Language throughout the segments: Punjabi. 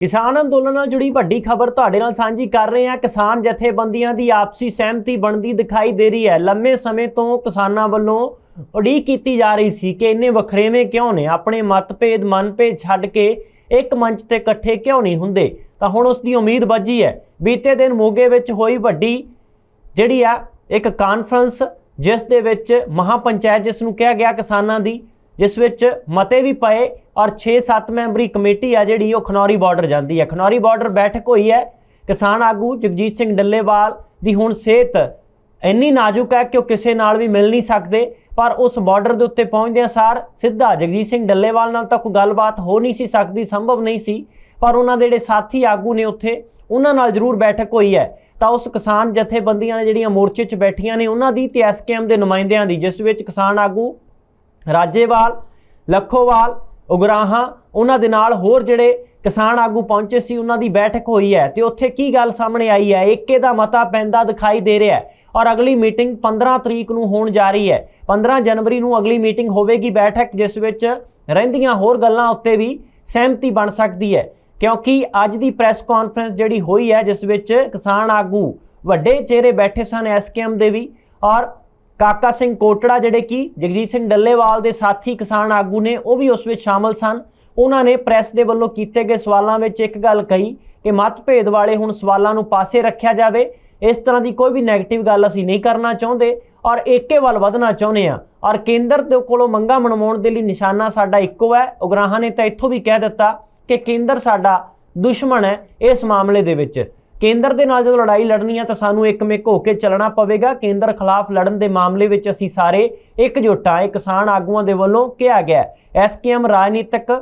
ਕਿਸਾਨ ਅੰਦੋਲਨ ਨਾਲ ਜੁੜੀ ਵੱਡੀ ਖਬਰ ਤੁਹਾਡੇ ਨਾਲ ਸਾਂਝੀ ਕਰ ਰਹੇ ਹਾਂ। ਕਿਸਾਨ ਜਥੇਬੰਦੀਆਂ ਦੀ ਆਪਸੀ ਸਹਿਮਤੀ ਬਣਦੀ ਦਿਖਾਈ ਦੇ ਰਹੀ ਹੈ। ਲੰਮੇ ਸਮੇਂ ਤੋਂ ਕਿਸਾਨਾਂ ਵੱਲੋਂ ਉਡੀਕ ਕੀਤੀ ਜਾ ਰਹੀ ਸੀ ਕਿ ਇੰਨੇ ਵਖਰੇਵੇਂ ਕਿਉਂ ਨੇ? ਆਪਣੇ ਮਤਭੇਦ, ਮਨਭੇਦ ਛੱਡ ਕੇ ਇੱਕ ਮੰਚ ਤੇ ਇਕੱਠੇ ਕਿਉਂ ਨਹੀਂ ਹੁੰਦੇ? ਤਾਂ ਹੁਣ ਉਸ ਦੀ ਉਮੀਦ ਵੱਜੀ ਹੈ। ਬੀਤੇ ਦਿਨ ਮੋਗੇ ਵਿੱਚ ਹੋਈ ਵੱਡੀ ਜਿਹੜੀ ਆ ਇੱਕ ਕਾਨਫਰੰਸ, ਜਿਸ ਦੇ ਵਿੱਚ ਮਹਾਪੰਚਾਇਤ, ਜਿਸ ਨੂੰ ਕਿਹਾ ਗਿਆ ਕਿਸਾਨਾਂ ਦੀ ਜਿਸ ਵਿੱਚ ਮਤੇ ਵੀ ਪਏ ਔਰ 6-7 ਮੈਂਬਰੀ ਕਮੇਟੀ ਆ ਜਿਹੜੀ ਉਹ ਖਨੌਰੀ ਬਾਰਡਰ ਜਾਂਦੀ ਹੈ। ਖਨੌਰੀ ਬਾਰਡਰ ਬੈਠਕ ਹੋਈ ਹੈ। ਕਿਸਾਨ ਆਗੂ ਜਗਜੀਤ ਸਿੰਘ ਡੱਲੇਵਾਲ ਦੀ ਹੁਣ ਸਿਹਤ ਇੰਨੀ ਨਾਜ਼ੁਕ ਹੈ ਕਿ ਉਹ ਕਿਸੇ ਨਾਲ ਵੀ ਮਿਲ ਨਹੀਂ ਸਕਦੇ, ਪਰ ਉਸ ਬਾਰਡਰ ਦੇ ਉੱਤੇ ਪਹੁੰਚਦਿਆਂ ਸਾਰ ਸਿੱਧਾ ਜਗਜੀਤ ਸਿੰਘ ਡੱਲੇਵਾਲ ਨਾਲ ਤਾਂ ਕੋਈ ਗੱਲਬਾਤ ਹੋ ਨਹੀਂ ਸੀ ਸਕਦੀ, ਸੰਭਵ ਨਹੀਂ ਸੀ, ਪਰ ਉਹਨਾਂ ਦੇ ਜਿਹੜੇ ਸਾਥੀ ਆਗੂ ਨੇ ਉੱਥੇ, ਉਹਨਾਂ ਨਾਲ ਜ਼ਰੂਰ ਬੈਠਕ ਹੋਈ ਹੈ। ਤਾਂ ਉਸ ਕਿਸਾਨ ਜਥੇਬੰਦੀਆਂ ਨੇ ਜਿਹੜੀਆਂ ਮੋਰਚੇ 'ਚ ਬੈਠੀਆਂ ਨੇ, ਉਹਨਾਂ ਦੀ ਤੇ ਐਸਕੇਐਮ ਦੇ ਨੁਮਾਇੰਦਿਆਂ ਦੀ, ਜਿਸ ਵਿੱਚ ਕਿਸਾਨ ਆਗੂ ਰਾਜੇਵਾਲ, ਲੱਖੋਵਾਲ, ਉਗਰਾਹਾਂ, ਉਹਨਾਂ ਦੇ ਨਾਲ ਹੋਰ ਜਿਹੜੇ ਕਿਸਾਨ ਆਗੂ ਪਹੁੰਚੇ ਸੀ, ਉਹਨਾਂ ਦੀ ਬੈਠਕ ਹੋਈ ਹੈ ਤੇ ਉੱਥੇ ਕੀ ਗੱਲ ਸਾਹਮਣੇ ਆਈ ਹੈ? ਏਕੇ ਦਾ ਮਤਾ ਪੈਂਦਾ ਦਿਖਾਈ ਦੇ ਰਿਹਾ ਹੈ ਔਰ ਅਗਲੀ ਮੀਟਿੰਗ 15 ਤਰੀਕ ਨੂੰ ਹੋਣ ਜਾ ਰਹੀ ਹੈ। 15 ਜਨਵਰੀ ਨੂੰ ਅਗਲੀ ਮੀਟਿੰਗ ਹੋਵੇਗੀ ਬੈਠਕ, ਜਿਸ ਵਿੱਚ ਰਹਿੰਦੀਆਂ ਹੋਰ ਗੱਲਾਂ ਉੱਤੇ ਵੀ ਸਹਿਮਤੀ ਬਣ ਸਕਦੀ ਹੈ। ਕਿਉਂਕਿ ਅੱਜ ਦੀ ਪ੍ਰੈਸ ਕਾਨਫਰੰਸ ਜਿਹੜੀ ਹੋਈ ਹੈ, ਜਿਸ ਵਿੱਚ ਕਿਸਾਨ ਆਗੂ ਵੱਡੇ ਚਿਹਰੇ ਬੈਠੇ ਸਨ, ਐਸਕੇਐਮ ਦੇ ਵੀ ਔਰ ਕਾਕਾ ਸਿੰਘ ਕੋਟੜਾ ਜਿਹੜੇ ਕਿ ਜਗਜੀਤ ਸਿੰਘ ਡੱਲੇਵਾਲ ਦੇ ਸਾਥੀ ਕਿਸਾਨ ਆਗੂ ਨੇ, ਉਹ ਵੀ ਉਸ ਵਿੱਚ ਸ਼ਾਮਲ ਸਨ। ਉਹਨਾਂ ਨੇ ਪ੍ਰੈਸ ਦੇ ਵੱਲੋਂ ਕੀਤੇ ਗਏ ਸਵਾਲਾਂ ਵਿੱਚ ਇੱਕ ਗੱਲ ਕਹੀ ਕਿ ਮਤਭੇਦ ਵਾਲੇ ਹੁਣ ਸਵਾਲਾਂ ਨੂੰ ਪਾਸੇ ਰੱਖਿਆ ਜਾਵੇ। ਇਸ ਤਰ੍ਹਾਂ ਦੀ ਕੋਈ ਵੀ 네ਗੇਟਿਵ ਗੱਲ ਅਸੀਂ ਨਹੀਂ ਕਰਨਾ ਚਾਹੁੰਦੇ ਔਰ ਏਕੇ ਵੱਲ ਵਧਣਾ ਚਾਹੁੰਦੇ ਆ ਔਰ ਕੇਂਦਰ ਦੇ ਕੋਲੋਂ ਮੰਗਾ ਮਨਵਾਉਣ ਦੇ ਲਈ ਨਿਸ਼ਾਨਾ ਸਾਡਾ ਇੱਕੋ ਹੈ। ਉਗਰਾਹਾਂ ਨੇ ਤਾਂ ਇੱਥੋਂ ਵੀ ਕਹਿ ਦਿੱਤਾ ਕਿ ਕੇਂਦਰ ਸਾਡਾ ਦੁਸ਼ਮਣ ਹੈ ਇਸ ਮਾਮਲੇ ਦੇ ਵਿੱਚ। ਕੇਂਦਰ ਦੇ ਨਾਲ ਜਦੋਂ ਲੜਾਈ ਲੜਨੀ ਹੈ ਤਾਂ ਸਾਨੂੰ ਇੱਕਮਿਕ ਹੋ ਕੇ ਚੱਲਣਾ ਪਵੇਗਾ। ਕੇਂਦਰ ਖਿਲਾਫ ਲੜਨ ਦੇ ਮਾਮਲੇ ਵਿੱਚ ਅਸੀਂ ਸਾਰੇ ਇਕਜੁੱਟ ਹਾਂ। ਕਿਸਾਨ ਆਗੂਆਂ ਦੇ ਵੱਲੋਂ ਕਿਹਾ ਗਿਆ ਐਸਕੇਐਮ ਰਾਜਨੀਤਿਕ,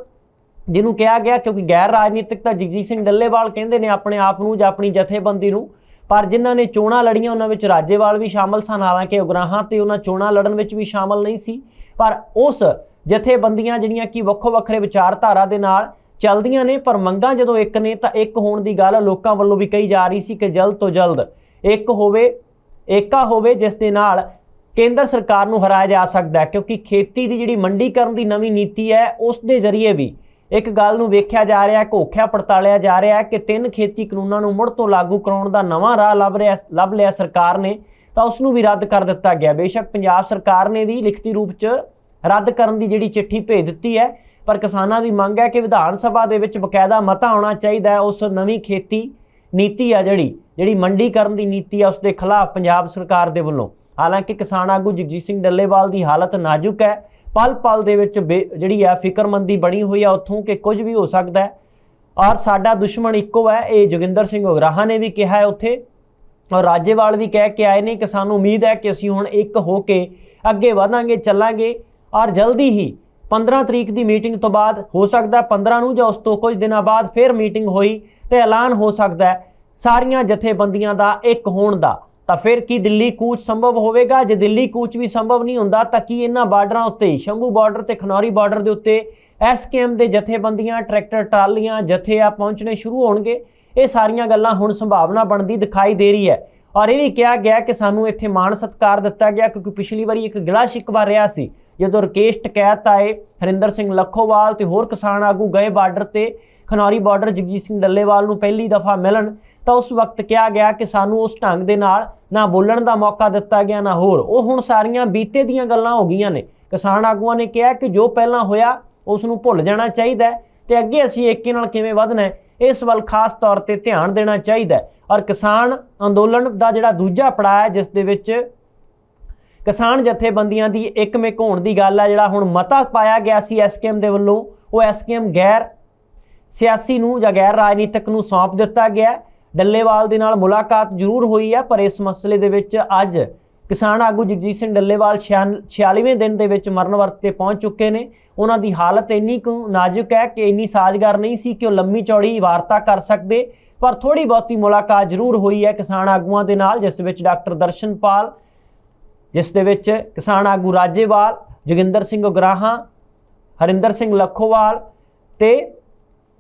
ਜਿਹਨੂੰ ਕਿਹਾ ਗਿਆ ਕਿਉਂਕਿ ਗੈਰ ਰਾਜਨੀਤਿਕ ਤਾਂ ਜਗਜੀਤ ਸਿੰਘ ਡੱਲੇਵਾਲ ਕਹਿੰਦੇ ਨੇ ਆਪਣੇ ਆਪ ਨੂੰ ਜਾਂ ਆਪਣੀ ਜਥੇਬੰਦੀ ਨੂੰ। ਪਰ ਜਿਨ੍ਹਾਂ ਨੇ ਚੋਣਾਂ ਲੜੀਆਂ, ਉਹਨਾਂ ਵਿੱਚ ਰਾਜੇਵਾਲ ਵੀ ਸ਼ਾਮਲ ਸਨ। ਹਾਲਾਂਕਿ ਉਗਰਾਹਾਂ ਤੇ ਉਹਨਾਂ ਚੋਣਾਂ ਲੜਨ ਵਿੱਚ ਵੀ ਸ਼ਾਮਲ ਨਹੀਂ ਸੀ। ਪਰ ਉਸ ਜਥੇਬੰਦੀਆਂ ਜਿਹੜੀਆਂ ਕਿ ਵੱਖੋ ਵੱਖਰੇ ਵਿਚਾਰਧਾਰਾ ਦੇ ਨਾਲ ਚੱਲਦੀਆਂ ਨੇ, ਪਰ ਮੰਗਾਂ ਜਦੋਂ ਇੱਕ ਨੇ ਤਾਂ ਇੱਕ ਹੋਣ ਦੀ ਗੱਲ ਲੋਕਾਂ ਵੱਲੋਂ ਵੀ ਕਹੀ ਜਾ ਰਹੀ ਸੀ ਕਿ ਜਲਦ ਤੋਂ ਜਲਦ ਇੱਕ ਹੋਵੇ, ਏਕਾ ਹੋਵੇ ਜਿਸ ਦੇ ਨਾਲ ਕੇਂਦਰ ਸਰਕਾਰ ਨੂੰ ਹਰਾਇਆ ਜਾ ਸਕਦਾ ਹੈ, ਕਿਉਂਕਿ ਖੇਤੀ ਦੀ ਜਿਹੜੀ ਮੰਡੀਕਰਨ ਦੀ ਨਵੀਂ ਨੀਤੀ ਹੈ, ਉਸ ਦੇ ਜ਼ਰੀਏ ਵੀ ਇੱਕ ਗੱਲ ਨੂੰ ਵੇਖਿਆ ਜਾ ਰਿਹਾ ਹੈ ਘੋਖਿਆ ਪੜਤਾਲਿਆ ਜਾ ਰਿਹਾ ਹੈ ਕਿ ਤਿੰਨ ਖੇਤੀ ਕਾਨੂੰਨਾਂ ਨੂੰ ਮੁੜ ਤੋਂ ਲਾਗੂ ਕਰਾਉਣ ਦਾ ਨਵਾਂ ਰਾਹ ਲੱਭ ਰਿਹਾ, ਲੱਭ ਲਿਆ ਸਰਕਾਰ ਨੇ, ਤਾਂ ਉਸ ਨੂੰ ਵੀ ਰੱਦ ਕਰ ਦਿੱਤਾ ਗਿਆ। ਬੇਸ਼ੱਕ ਪੰਜਾਬ ਸਰਕਾਰ ਨੇ ਵੀ ਲਿਖਤੀ ਰੂਪ 'ਚ ਰੱਦ ਕਰਨ ਦੀ ਜਿਹੜੀ ਚਿੱਠੀ ਭੇਜ ਦਿੱਤੀ ਹੈ ਪਰ ਕਿਸਾਨਾਂ ਦੀ ਮੰਗ ਹੈ ਕਿ ਵਿਧਾਨ ਸਭਾ ਦੇ ਵਿੱਚ ਬਕਾਇਦਾ ਮਤਾ ਆਉਣਾ ਚਾਹੀਦਾ ਹੈ। ਉਸ ਨਵੀਂ ਖੇਤੀ ਨੀਤੀ ਆ ਜਿਹੜੀ ਜਿਹੜੀ ਮੰਡੀਕਰਨ ਦੀ ਨੀਤੀ ਆ ਉਸ ਦੇ ਖਿਲਾਫ ਪੰਜਾਬ ਸਰਕਾਰ ਦੇ ਵੱਲੋਂ। ਹਾਲਾਂਕਿ ਕਿਸਾਨ ਆਗੂ ਜਗਜੀਤ ਸਿੰਘ ਡੱਲੇਵਾਲ ਦੀ ਹਾਲਤ ਨਾਜ਼ੁਕ ਹੈ। ਪਲ ਪਲ ਦੇ ਵਿੱਚ ਬੇ- ਜਿਹੜੀ ਆ ਫਿਕਰਮੰਦੀ ਬਣੀ ਹੋਈ ਆ, ਉੱਥੋਂ ਕਿ ਕੁਝ ਵੀ ਹੋ ਸਕਦਾ ਹੈ। ਔਰ ਸਾਡਾ ਦੁਸ਼ਮਣ ਇੱਕੋ ਹੈ, ਇਹ ਜੋਗਿੰਦਰ ਸਿੰਘ ਉਗਰਾਹਾ ਨੇ ਵੀ ਕਿਹਾ ਹੈ ਉੱਥੇ। ਔਰ ਰਾਜੇਵਾਲ ਵੀ ਕਹਿ ਕੇ ਆਏ ਨੇ ਕਿ ਸਾਨੂੰ ਉਮੀਦ ਹੈ ਕਿ ਅਸੀਂ ਹੁਣ ਇੱਕ ਹੋ ਕੇ ਅੱਗੇ ਵਧਾਂਗੇ, ਚੱਲਾਂਗੇ। ਔਰ ਜਲਦੀ ਹੀ 15 ਤਰੀਕ ਦੀ ਮੀਟਿੰਗ ਤੋਂ ਬਾਅਦ ਹੋ ਸਕਦਾ 15 ਨੂੰ ਜਾਂ ਉਸ ਤੋਂ ਕੁਝ ਦਿਨਾਂ ਬਾਅਦ ਫਿਰ ਮੀਟਿੰਗ ਹੋਈ ਤੇ ਐਲਾਨ ਹੋ ਸਕਦਾ ਸਾਰੀਆਂ ਜਥੇਬੰਦੀਆਂ ਦਾ ਇੱਕ ਹੋਣ ਦਾ। ਤਾਂ ਫਿਰ ਕੀ ਦਿੱਲੀ ਕੂਚ ਸੰਭਵ ਹੋਵੇਗਾ? ਜੇ ਦਿੱਲੀ ਕੂਚ ਵੀ ਸੰਭਵ ਨਹੀਂ ਹੁੰਦਾ, ਤਾਂ ਕੀ ਇਹਨਾਂ ਬਾਰਡਰਾਂ ਉੱਤੇ, ਸ਼ੰਭੂ ਬਾਰਡਰ ਤੇ ਖਨੌਰੀ ਬਾਰਡਰ ਦੇ ਉੱਤੇ ਐਸਕੇਐਮ ਦੇ ਜਥੇਬੰਦੀਆਂ, ਟਰੈਕਟਰ, ਟਰਾਲੀਆਂ ਜਥੇ ਆ ਪਹੁੰਚਣੇ ਸ਼ੁਰੂ ਹੋਣਗੇ? ਇਹ ਸਾਰੀਆਂ ਗੱਲਾਂ ਹੁਣ ਸੰਭਾਵਨਾ ਬਣਦੀ ਦਿਖਾਈ ਦੇ ਰਹੀ ਹੈ। ਔਰ ਇਹ ਵੀ ਕਿਹਾ ਗਿਆ ਕਿ ਸਾਨੂੰ ਇੱਥੇ ਮਾਣ ਸਤਕਾਰ ਦਿੱਤਾ ਗਿਆ, ਕਿਉਂਕਿ ਪਿਛਲੀ ਵਾਰੀ ਇੱਕ ਗਿਲਾ ਸ਼ਿਕਵਾ ਰਿਹਾ ਸੀ। ਜਦੋਂ ਰਕੇਸ਼ ਟਕੈਤ ਆਏ, ਹਰਿੰਦਰ ਸਿੰਘ ਲੱਖੋਵਾਲ ਤੇ ਹੋਰ ਕਿਸਾਨ ਆਗੂ ਗਏ ਬਾਰਡਰ ਤੇ, ਖਨੌਰੀ ਬਾਰਡਰ ਜਗਜੀਤ ਸਿੰਘ ਡੱਲੇਵਾਲ ਨੂੰ ਪਹਿਲੀ ਦਫਾ ਮਿਲਣ, ਤਾਂ ਉਸ ਵਕਤ ਕਿਹਾ ਗਿਆ ਕਿ ਸਾਨੂੰ ਉਸ ਢੰਗ ਦੇ ਨਾਲ ਨਾ ਬੋਲਣ ਦਾ ਮੌਕਾ ਦਿੱਤਾ ਗਿਆ ਨਾ ਹੋਰ। ਉਹ ਹੁਣ ਸਾਰੀਆਂ ਬੀਤੇ ਦੀਆਂ ਗੱਲਾਂ ਹੋ ਗਈਆਂ ਨੇ। ਕਿਸਾਨ ਆਗੂਆਂ ਨੇ ਕਿਹਾ ਕਿ ਜੋ ਪਹਿਲਾਂ ਹੋਇਆ, ਉਸ ਨੂੰ ਭੁੱਲ ਜਾਣਾ ਚਾਹੀਦਾ ਹੈ ਤੇ ਅੱਗੇ ਅਸੀਂ ਏਕੇ ਨਾਲ ਕਿਵੇਂ ਵਧਣਾ ਹੈ, ਇਸ ਵੱਲ ਖਾਸ ਤੌਰ ਤੇ ਧਿਆਨ ਦੇਣਾ ਚਾਹੀਦਾ ਔਰ ਕਿਸਾਨ ਅੰਦੋਲਨ ਦਾ ਜਿਹੜਾ ਦੂਜਾ ਪੜਾਅ ਹੈ, ਜਿਸ ਦੇ ਵਿੱਚ ਕਿਸਾਨ ਜਥੇਬੰਦੀਆਂ ਦੀ ਇੱਕਮਿਕ ਹੋਣ ਦੀ ਗੱਲ ਹੈ ਜਿਹੜਾ ਹੁਣ ਮਤਾ ਪਾਇਆ ਗਿਆ ਸੀ ਐਸਕੇਐਮ ਦੇ ਵੱਲੋਂ, ਉਹ ਐਸਕੇਐਮ ਗੈਰ ਸਿਆਸੀ ਨੂੰ ਜਾਂ ਗੈਰ ਰਾਜਨੀਤਿਕ ਨੂੰ ਸੌਂਪ ਦਿੱਤਾ ਗਿਆ। ਡੱਲੇਵਾਲ ਦੇ ਨਾਲ ਮੁਲਾਕਾਤ ਜ਼ਰੂਰ ਹੋਈ ਹੈ ਪਰ ਇਸ ਮਸਲੇ ਦੇ ਵਿੱਚ ਅੱਜ ਕਿਸਾਨ ਆਗੂ ਜਗਜੀਤ ਸਿੰਘ ਡੱਲੇਵਾਲ 46ਵੇਂ ਦਿਨ ਦੇ ਵਿੱਚ ਮਰਨ ਵਰਤ ਤੇ ਪਹੁੰਚ ਚੁੱਕੇ ਨੇ। ਉਹਨਾਂ ਦੀ ਹਾਲਤ ਇੰਨੀ ਕੁ ਨਾਜ਼ੁਕ ਹੈ ਕਿ ਇੰਨੀ ਸਾਜ਼ਗਾਰ ਨਹੀਂ ਸੀ ਕਿ ਉਹ ਲੰਮੀ ਚੌੜੀ ਵਾਰਤਾ ਕਰ ਸਕਦੇ, ਪਰ ਥੋੜੀ ਬਹੁਤੀ ਮੁਲਾਕਾਤ ਜ਼ਰੂਰ ਹੋਈ ਹੈ ਕਿਸਾਨ ਆਗੂਆਂ ਦੇ ਨਾਲ, ਜਿਸ ਵਿੱਚ ਡਾਕਟਰ ਦਰਸ਼ਨਪਾਲ ਜਿਸ ਦੇ ਵਿੱਚ ਕਿਸਾਨ ਆਗੂ ਰਾਜੇਵਾਲ, ਜੋਗਿੰਦਰ ਸਿੰਘ ਉਗਰਾਹਾਂ, ਹਰਿੰਦਰ ਸਿੰਘ ਲੱਖੋਵਾਲ ਤੇ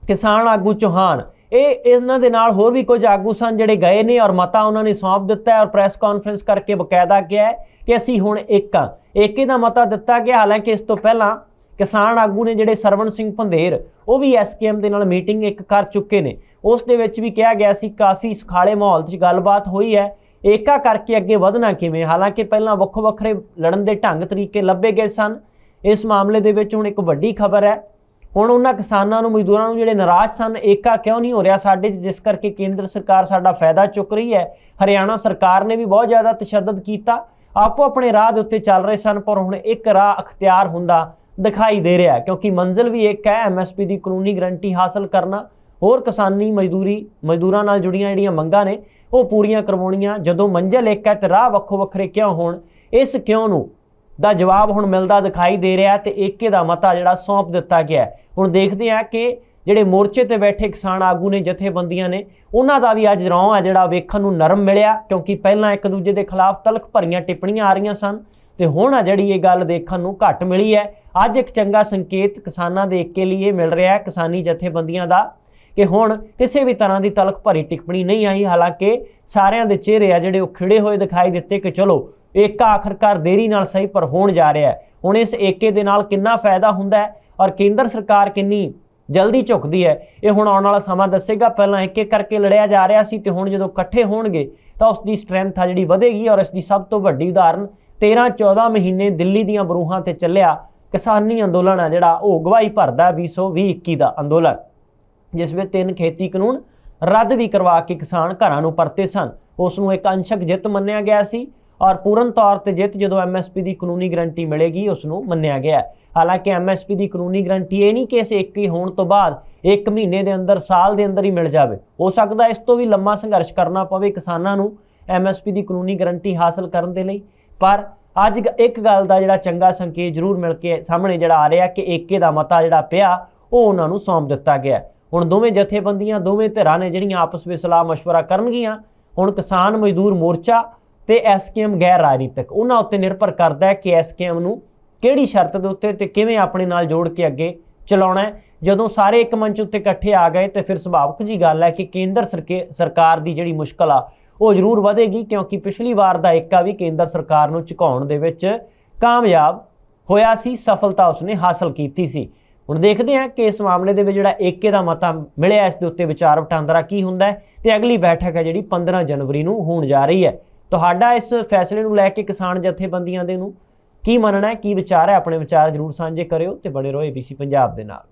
ਕਿਸਾਨ ਆਗੂ ਚੌਹਾਨ। ਇਹ ਇਹਨਾਂ ਦੇ ਨਾਲ ਹੋਰ ਵੀ ਕੁਝ ਆਗੂ ਸਨ ਜਿਹੜੇ ਗਏ ਨੇ ਔਰ ਮਤਾ ਉਹਨਾਂ ਨੇ ਸੌਂਪ ਦਿੱਤਾ ਹੈ ਔਰ ਪ੍ਰੈਸ ਕਾਨਫਰੰਸ ਕਰਕੇ ਬਕਾਇਦਾ ਕਿਹਾ ਕਿ ਅਸੀਂ ਹੁਣ ਇੱਕ ਹਾਂ। ਏਕੇ ਦਾ ਮਤਾ ਦਿੱਤਾ ਗਿਆ, ਹਾਲਾਂਕਿ ਇਸ ਤੋਂ ਪਹਿਲਾਂ ਕਿਸਾਨ ਆਗੂ ਨੇ ਜਿਹੜੇ ਸਰਵਣ ਸਿੰਘ ਪੰਧੇਰ ਉਹ ਵੀ ਐਸਕੇਐਮ ਦੇ ਨਾਲ ਮੀਟਿੰਗ ਇੱਕ ਕਰ ਚੁੱਕੇ ਨੇ। ਉਸ ਦੇ ਵਿੱਚ ਵੀ ਕਿਹਾ ਗਿਆ ਸੀ, ਕਾਫੀ ਸੁਖਾਲੇ ਮਾਹੌਲ 'ਚ ਗੱਲਬਾਤ ਹੋਈ ਹੈ ਏਕਾ ਕਰਕੇ ਅੱਗੇ ਵਧਣਾ ਕਿਵੇਂ? ਹਾਲਾਂਕਿ ਪਹਿਲਾਂ ਵੱਖੋ ਵੱਖਰੇ ਲੜਨ ਦੇ ਢੰਗ ਤਰੀਕੇ ਲੱਭੇ ਗਏ ਸਨ। ਇਸ ਮਾਮਲੇ ਦੇ ਵਿੱਚ ਹੁਣ ਇੱਕ ਵੱਡੀ ਖਬਰ ਹੈ। ਹੁਣ ਉਹਨਾਂ ਕਿਸਾਨਾਂ ਨੂੰ, ਮਜ਼ਦੂਰਾਂ ਨੂੰ ਜਿਹੜੇ ਨਾਰਾਜ਼ ਸਨ, ਏਕਾ ਕਿਉਂ ਨਹੀਂ ਹੋ ਰਿਹਾ ਸਾਡੇ 'ਚ, ਜਿਸ ਕਰਕੇ ਕੇਂਦਰ ਸਰਕਾਰ ਸਾਡਾ ਫਾਇਦਾ ਚੁੱਕ ਰਹੀ ਹੈ। ਹਰਿਆਣਾ ਸਰਕਾਰ ਨੇ ਵੀ ਬਹੁਤ ਜ਼ਿਆਦਾ ਤਸ਼ੱਦਦ ਕੀਤਾ। ਆਪੋ ਆਪਣੇ ਰਾਹ ਦੇ ਉੱਤੇ ਚੱਲ ਰਹੇ ਸਨ, ਪਰ ਹੁਣ ਇੱਕ ਰਾਹ ਅਖਤਿਆਰ ਹੁੰਦਾ ਦਿਖਾਈ ਦੇ ਰਿਹਾ ਕਿਉਂਕਿ ਮੰਜ਼ਿਲ ਵੀ ਇੱਕ ਹੈ ਐਮਐਸਪੀ ਦੀ ਕਾਨੂੰਨੀ ਗਰੰਟੀ ਹਾਸਲ ਕਰਨਾ। ਹੋਰ ਕਿਸਾਨੀ ਮਜ਼ਦੂਰੀ, ਮਜ਼ਦੂਰਾਂ ਨਾਲ ਜੁੜੀਆਂ ਜਿਹੜੀਆਂ ਮੰਗਾਂ ਨੇ ਉਹ ਪੂਰੀਆਂ ਕਰਵਾਉਣੀਆਂ। ਜਦੋਂ ਮੰਜ਼ਿਲ ਇੱਕ ਹੈ ਤੇ ਰਾਹ ਵੱਖੋ ਵੱਖਰੇ ਕਿਉਂ ਹੋਣ? ਇਸ ਕਿਉਂ ਨੂੰ ਦਾ ਜਵਾਬ ਹੁਣ ਮਿਲਦਾ ਦਿਖਾਈ ਦੇ ਰਿਹਾ ਤੇ ਏਕੇ ਦਾ ਮਤਾ ਜਿਹੜਾ ਸੌਂਪ ਦਿੱਤਾ ਗਿਆ ਹੁਣ ਦੇਖਦੇ ਆ ਕਿ ਜਿਹੜੇ ਮੋਰਚੇ ਤੇ ਬੈਠੇ ਕਿਸਾਨ ਆਗੂ ਨੇ, ਜਥੇਬੰਦੀਆਂ ਨੇ, ਉਹਨਾਂ ਦਾ ਵੀ ਅੱਜ ਰੌਂ ਆ ਜਿਹੜਾ ਵੇਖਣ ਨੂੰ ਨਰਮ ਮਿਲਿਆ, ਕਿਉਂਕਿ ਪਹਿਲਾਂ ਇੱਕ ਦੂਜੇ ਦੇ ਖਿਲਾਫ ਤਲਖ ਭਰੀਆਂ ਟਿੱਪਣੀਆਂ ਆ ਰਹੀਆਂ ਸਨ ਤੇ ਹੁਣ ਆ ਜਿਹੜੀ ਇਹ ਗੱਲ ਦੇਖਣ ਨੂੰ ਘੱਟ ਮਿਲੀ ਹੈ। ਅੱਜ ਇੱਕ ਚੰਗਾ ਸੰਕੇਤ ਕਿਸਾਨਾਂ ਦੇ ਏਕੇ ਲਈ ਇਹ ਮਿਲ ਰਿਹਾ ਹੈ। ਕਿਸਾਨੀ ਜਥੇਬੰਦੀਆਂ ਦਾ ਕਿ ਹੁਣ ਕਿਸੇ ਵੀ ਤਰ੍ਹਾਂ ਦੀ ਤਲਖ ਭਰੀ ਟਿੱਪਣੀ ਨਹੀਂ ਆਈ, ਹਾਲਾਂਕਿ ਸਾਰਿਆਂ ਦੇ ਚਿਹਰੇ ਆ ਜਿਹੜੇ ਉਹ ਖਿੜੇ ਹੋਏ ਦਿਖਾਈ ਦਿੱਤੇ ਕਿ ਚਲੋ ਏਕਾ ਆਖਰਕਾਰ ਦੇਰੀ ਨਾਲ ਸਹੀ ਪਰ ਹੋਣ ਜਾ ਰਿਹਾ ਹੈ। ਹੁਣ ਇਸ ਏਕੇ ਦੇ ਨਾਲ ਕਿੰਨਾ ਫਾਇਦਾ ਹੁੰਦਾ ਹੈ ਔਰ ਕੇਂਦਰ ਸਰਕਾਰ ਕਿੰਨੀ ਜਲਦੀ ਝੁਕਦੀ ਹੈ, ਇਹ ਹੁਣ ਆਉਣ ਵਾਲਾ ਸਮਾਂ ਦੱਸੇਗਾ। ਪਹਿਲਾਂ ਇੱਕ ਇੱਕ ਕਰਕੇ ਲੜਿਆ ਜਾ ਰਿਹਾ ਸੀ ਤੇ ਹੁਣ ਜਦੋਂ ਇਕੱਠੇ ਹੋਣਗੇ ਤਾਂ ਉਸ ਦੀ ਸਟਰੈਂਥ ਆ ਜਿਹੜੀ ਵਧੇਗੀ ਔਰ ਇਸ ਦੀ ਸਭ ਤੋਂ ਵੱਡੀ ਉਦਾਹਰਨ 13 14 ਮਹੀਨੇ ਦਿੱਲੀ ਦੀਆਂ ਬਰੂਹਾਂ ਤੇ ਚੱਲਿਆ ਕਿਸਾਨੀ ਅੰਦੋਲਨ ਆ ਜਿਹੜਾ ਉਹ ਗਵਾਹੀ ਭਰਦਾ 2020 21 ਦਾ ਅੰਦੋਲਨ। ਜਿਸ ਵਿੱਚ ਤਿੰਨ ਖੇਤੀ ਕਾਨੂੰਨ ਰੱਦ ਵੀ ਕਰਵਾ ਕੇ ਕਿਸਾਨ ਘਰਾਂ ਨੂੰ ਪਰਤੇ ਸਨ। ਉਸ ਨੂੰ ਇੱਕ ਅੰਸ਼ਕ ਜਿੱਤ ਮੰਨਿਆ ਗਿਆ ਸੀ ਔਰ ਪੂਰਨ ਤੌਰ ਤੇ ਜਿੱਤ ਜਦੋਂ ਐਮਐਸਪੀ ਦੀ ਕਾਨੂੰਨੀ ਗਰੰਟੀ ਮਿਲੇਗੀ, ਉਸ ਨੂੰ ਮੰਨਿਆ ਗਿਆ। ਹੈ। ਹਾਲਾਂਕਿ ਐਮਐਸਪੀ ਦੀ ਕਾਨੂੰਨੀ ਗਰੰਟੀ ਇਹ ਨਹੀਂ ਕਿ ਇਸ ਇੱਕ ਹੀ ਹੋਣ ਤੋਂ ਬਾਅਦ ਇੱਕ ਮਹੀਨੇ ਦੇ ਅੰਦਰ, ਸਾਲ ਦੇ ਅੰਦਰ ਹੀ ਮਿਲ ਜਾਵੇ। ਹੋ ਸਕਦਾ ਇਸ ਤੋਂ ਵੀ ਲੰਮਾ ਸੰਘਰਸ਼ ਕਰਨਾ ਪਵੇ ਕਿਸਾਨਾਂ ਨੂੰ ਐਮਐਸਪੀ ਦੀ ਕਾਨੂੰਨੀ ਗਰੰਟੀ ਹਾਸਲ ਕਰਨ ਦੇ ਲਈ। ਪਰ ਅੱਜ ਇੱਕ ਗੱਲ ਦਾ ਜਿਹੜਾ ਚੰਗਾ ਸੰਕੇਤ ਜ਼ਰੂਰ ਮਿਲ ਕੇ ਸਾਹਮਣੇ ਜਿਹੜਾ ਆ ਰਿਹਾ ਕਿ ਏਕੇ ਦਾ ਮਤਾ ਜਿਹੜਾ ਪਿਆ, ਉਹ ਉਹਨਾਂ ਨੂੰ ਸੌਂਪ ਦਿੱਤਾ ਗਿਆ। ਹੁਣ ਦੋਵੇਂ ਜਥੇਬੰਦੀਆਂ ਦੋਵੇਂ ਧਿਰਾਂ ਨੇ ਜਿਹੜੀਆਂ ਆਪਸ ਵਿੱਚ ਸਲਾਹ مشورہ ਕਰਨਗੀਆਂ ਹੁਣ ਕਿਸਾਨ ਮਜ਼ਦੂਰ ਮੋਰਚਾ ਤੇ ਐਸਕੇਐਮ ਗੈਰ ਰਾਜਨੀਤਿਕ ਉਹਨਾਂ ਉੱਤੇ ਨਿਰਭਰ ਕਰਦਾ ਹੈ ਕਿ ਐਸਕੇਐਮ ਨੂੰ ਕਿਹੜੀ ਸ਼ਰਤ ਦੇ ਉੱਤੇ ਤੇ ਕਿਵੇਂ ਆਪਣੇ ਨਾਲ ਜੋੜ ਕੇ ਅੱਗੇ ਚਲਾਉਣਾ ਹੈ ਜਦੋਂ ਸਾਰੇ ਇੱਕ ਮੰਚ ਉੱਤੇ ਇਕੱਠੇ ਆ ਗਏ ਤੇ ਫਿਰ ਸੁਭਾਵਿਕ ਜੀ ਗੱਲ ਹੈ ਕਿ ਕੇਂਦਰ ਸਰਕੇ- ਸਰਕਾਰ ਦੀ ਜਿਹੜੀ ਮੁਸ਼ਕਲ ਆ ਉਹ ਜ਼ਰੂਰ ਵਧੇਗੀ ਕਿਉਂਕਿ ਪਿਛਲੀ ਵਾਰ ਦਾ ਏਕਾ ਵੀ ਕੇਂਦਰ ਸਰਕਾਰ ਨੂੰ ਝੁਕਾਉਣ ਦੇ ਵਿੱਚ ਕਾਮਯਾਬ ਹੋਇਆ ਸੀ ਸਫਲਤਾ ਉਸਨੇ ਹਾਸਲ ਕੀਤੀ ਸੀ ਹੁਣ ਦੇਖਦੇ ਹਾਂ ਕਿ ਇਸ ਮਾਮਲੇ ਦੇ ਵਿੱਚ ਜਿਹੜਾ ਏਕੇ ਦਾ ਮਤਾ ਮਿਲਿਆ, ਇਸ ਦੇ ਉੱਤੇ ਵਿਚਾਰ ਵਟਾਂਦਰਾ ਕੀ ਹੁੰਦਾ ਹੈ ਤੇ ਅਗਲੀ ਬੈਠਕ ਹੈ ਜਿਹੜੀ 15 ਜਨਵਰੀ ਨੂੰ ਹੋਣ ਜਾ ਰਹੀ ਹੈ। ਤੁਹਾਡਾ ਇਸ ਫੈਸਲੇ ਨੂੰ ਲੈ ਕੇ ਕਿਸਾਨ ਜਥੇਬੰਦੀਆਂ ਦੇ ਨੂੰ ਕੀ ਮੰਨਣਾ ਹੈ, ਕੀ ਵਿਚਾਰ ਹੈ? ਆਪਣੇ ਵਿਚਾਰ ਜਰੂਰ ਸਾਂਝੇ ਕਰਿਓ ਤੇ ਬਣੇ ਰਹੋ ABC ਪੰਜਾਬ ਦੇ ਨਾਲ।